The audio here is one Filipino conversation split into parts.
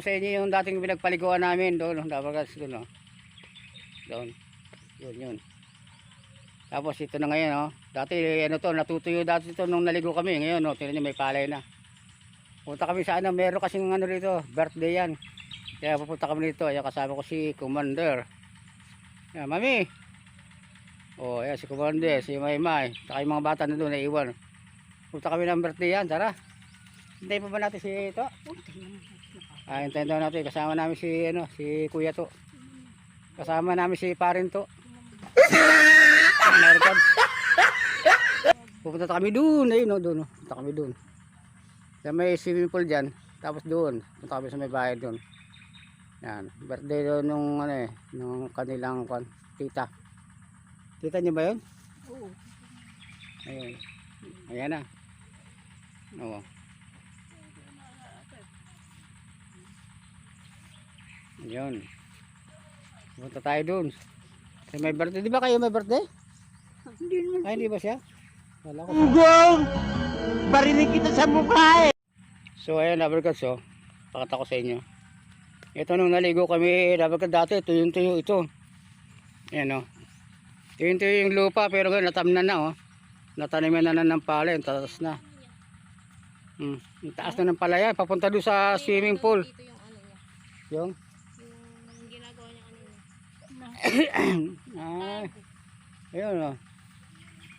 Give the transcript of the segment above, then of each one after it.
ko sa inyo yung dating pinagpaliguan namin doon, dapat doon, oh. Doon. Yun, yun. Tapos ito na ngayon, oh. Dati, ano to, natutuyo dati to nung naligo kami. Ngayon, oh, tingnan nyo, may palay na. Punta kami sa ano, meron kasing ano rito, birthday yan. Kaya pupunta kami dito. Ayan, kasama ko si Commander. Ayan, mami. Oh, ayan, si Commander, si Maymay. Saka yung mga bata na doon, naiwan. Punta kami ng birthday yan, tara. Hintayin pa ba natin si ito? Ah, hintayin daw natin. Kasama namin si, ano, si Kuya to. Kasama namin si Parin to. American. Pupunta kami doon. Ayun, no, doon. No. Punta kami doon. Sa may swimming pool dyan. Tapos doon. Punta kami sa may bahay doon. Yan. Birthday doon nung, ano eh, nung kanilang kwan, tita. Tita niyo ba yun? Oo. Ayun. Ayan na. Oo. Ayun. Punta tayo dun. Sa may birthday. Di ba kayo may birthday? Hindi naman. Ay, hindi ba siya? Wala ko. Ugong! Barinig kita sa mukha eh! So, ayan, Labercats, oh. Pakita ko sa inyo. Ito nung naligo kami, Labercats, dati, tuyong-tuyo ito. Ayan, oh. Tuyong-tuyo yung lupa, pero ngayon, natamnan na, oh. Nataniman na na ng pala, yung taas na. Hmm. Yung taas na ng palaya, papunta doon sa swimming pool. Yung ano. ah, ayun, oh.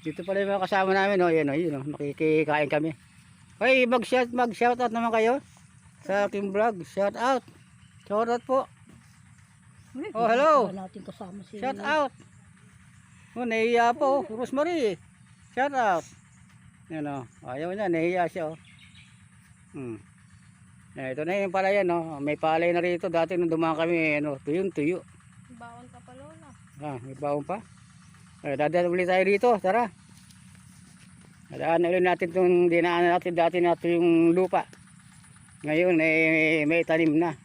Dito pala yung mga kasama namin, oh. Ayan, oh, yun, oh. Makikikain kami. Hoy, mag-shout, mag-shout out naman kayo sa ating vlog. Shout out. Shout out po. Oh, hello. Shout out. Oh, nahiya po. Oh. Rosemary. Shout out. Yan o. Ayaw niya. Nahiya siya o. Hmm. Eh, ito na yung pala yan o. May palay na rito. Dati nung dumaan kami, ano, tuyong tuyo. Baon ka pa lola. Ah, may baon pa. Eh, dadaan ulit tayo dito. Tara. Dadaan ulit natin itong dinaanan natin dati na ito yung lupa. Ngayon, eh, may tanim na.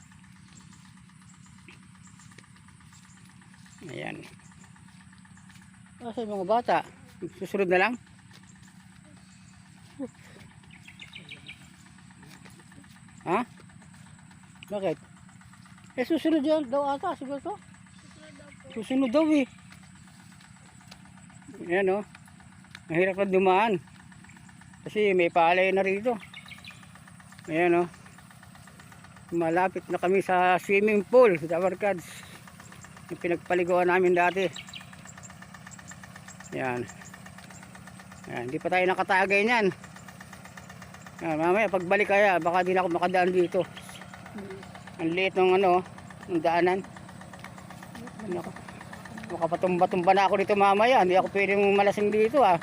Ayan. Kasi mga bata, susunod na lang. Ha? Bakit? Eh susunod yan daw ata siguro to. Susunod daw eh. Ayan o. Mahirap na dumaan. Kasi may palay na rito. Ayan o. Malapit na kami sa swimming pool. Dabarkads. Yung pinagpaliguan namin dati. Ayan. Ayan. Hindi pa tayo nakatagay niyan. Ayan, mamaya pagbalik kaya baka di na ako makadaan dito. Ang liit ng ano, ng daanan. Nako. Makapatumba-tumba na ako dito mamaya. Hindi ako pwedeng malasing dito ah.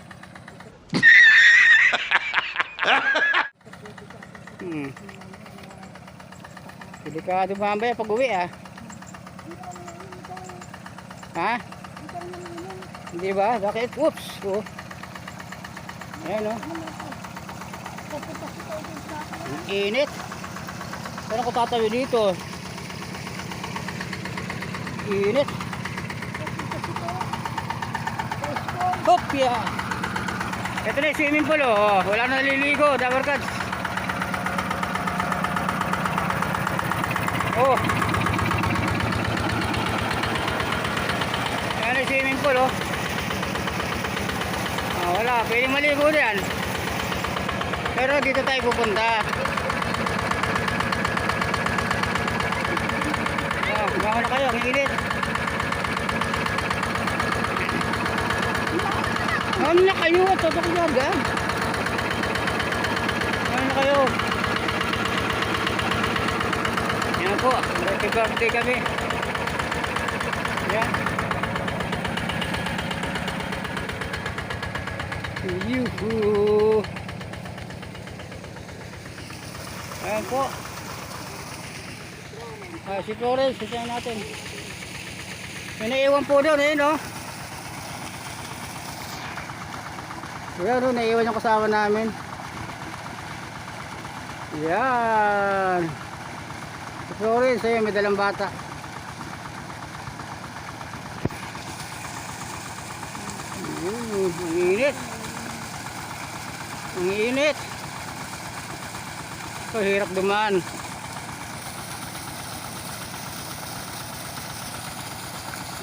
hmm. Delikado mamaya pag uwi ah. Ha? Hindi ba? Bakit? Oops! Oh. Ayan oh. Ang init. Saan ako tatawi dito? Init. Hopya! Ito na yung swimming pool oh. Wala na naliligo. Dabarkads. Oh. Ayan yung swimming pool oh. Ah, wala. Pwedeng maligo diyan. Pero dito tayo pupunta. Oh, bangon na kayo. Ang init. Kayo? Toto ko gaga. Ano na kayo? Yan po. Birthday kami. Yan. Yuhu. Ayan po. Ah, si Flores, sasaya natin. May naiwan po doon, eh, no? Ayan o, naiwan yung kasama namin. Ayan. Si Florence, ayun, may dalang bata. Ayan, ang init. Ang init. Ito, hirap dumaan.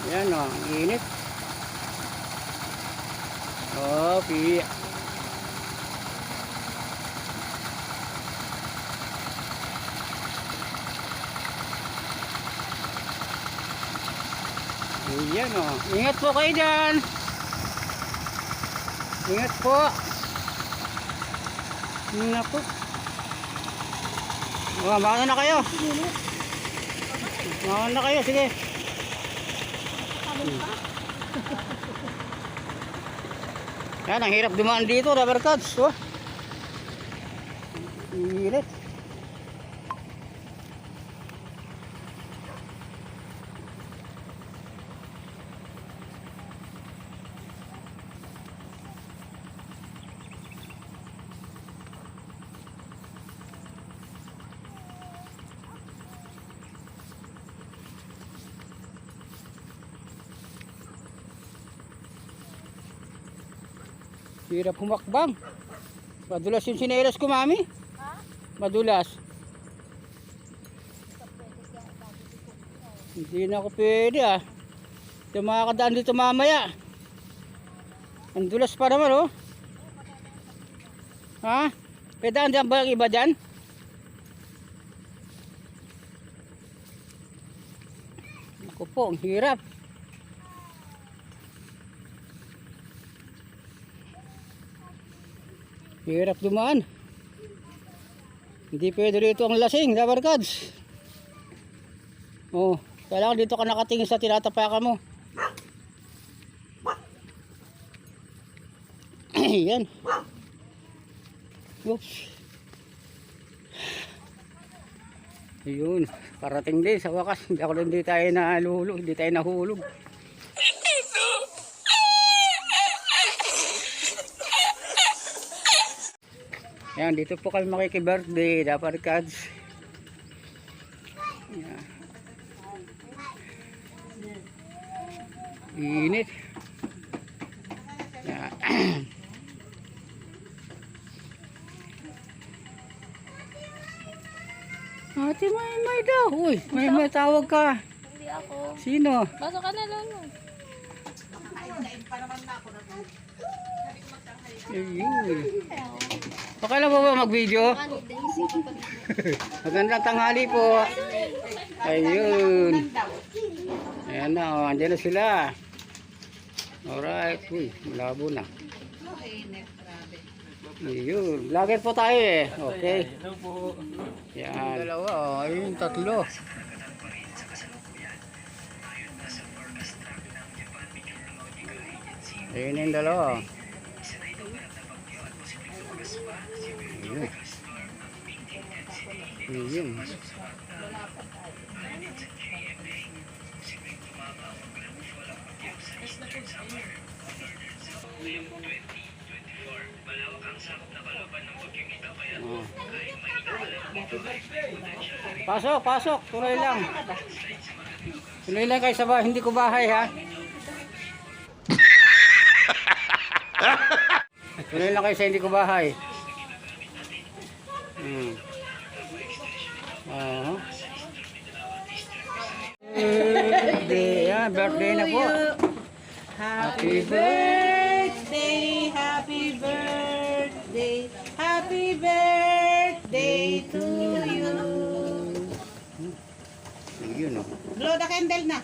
Ayan o, ang init. Oh, piya. Ayan o. Ingat po kayo dyan. Ingat po. Naku. Oh, mauna na kayo. Mauna na kayo, sige. Yan, ang hirap dumaan dito, rubber cuts. Oh. Init. Hirap humakbang. Madulas yung sinelas ko, mami. Madulas. Hindi na ako pwede ah. Yung mga kadaan dito mamaya. Ang dulas pa naman oh. Ha? Pedaan dyan ba yung iba dyan? Ako po, ang hirap. Hirap dumaan. Hindi pwede rito ang lasing, rubber cards. Oh, kailangan dito ka nakatingin sa tinatapakan mo. Yan. Oops. Ayun, parating din sa wakas. Hindi ako hindi tayo nahulog, hindi tayo nahulog. Yan, dito po kami makiki-birthday, dapat cards. Yan. Init. Yan. Ate, may may daw. Uy, may may tawag ka. Hindi ako. Sino? Pasok ka na lolo. Ayun. Okay lang po ba mag-video? Magandang tanghali po. Ayun. Ayan na, oh, andyan na sila. Alright. Uy, malabo na. Ayun. Vlogger po tayo eh. Okay. Yan. Dalawa, oh. Ayun, tatlo. Ayun yung dalawa. Ayun. Oh. Pasok, pasok. Tuloy lang. Tuloy lang kayo sa bahay. Hindi ko bahay ha. Tuloy lang kayo sa hindi ko bahay. Hmm. Oo. Birthday, ah, birthday na po. Happy birthday, happy birthday, happy birthday to you. Yun oh. Blow the candle na.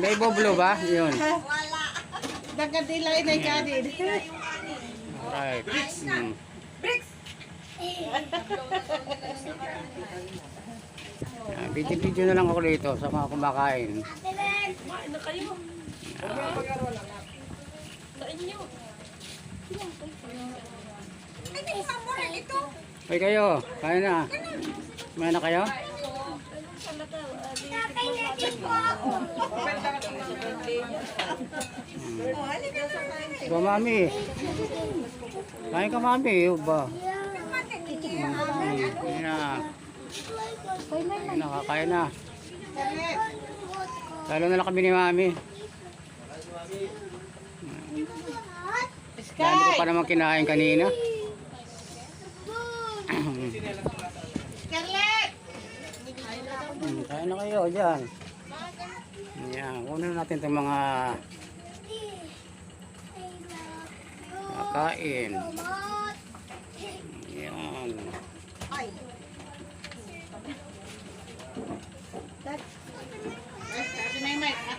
May boblo ba? Yun. Dagadila inay kadid. Alright. Hmm. Ah, Video-video na lang ako dito sa mga kumakain. Hoy kayo, kain na. Kumain na kayo? Ba mami? Kain ka mami, ba? Kain na. Kain na, kakain na. Lalo na lang kami ni mami. Dami ko pa naman kinain kanina. Hmm, Kain na kayo dyan. Ayan, kunin natin itong mga kakain. Ayan. Eh, sabi na yung mic. ah.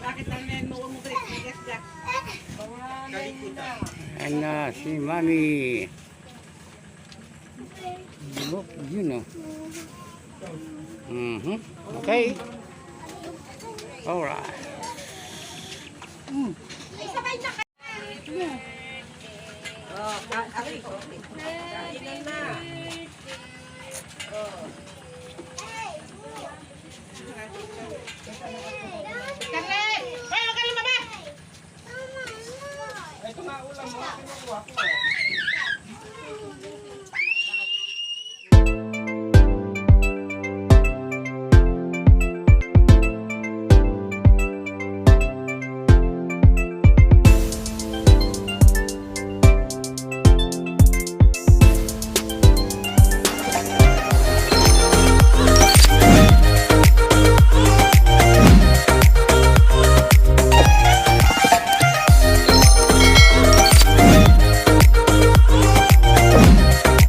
Bakit ang neno mo ko Yes, Jack. Ayan na si Mami. Look, yun oh. Mhm. Okay. Alright. Ay, wag ka lumabas! Ito ulam mo, kinukuha ko.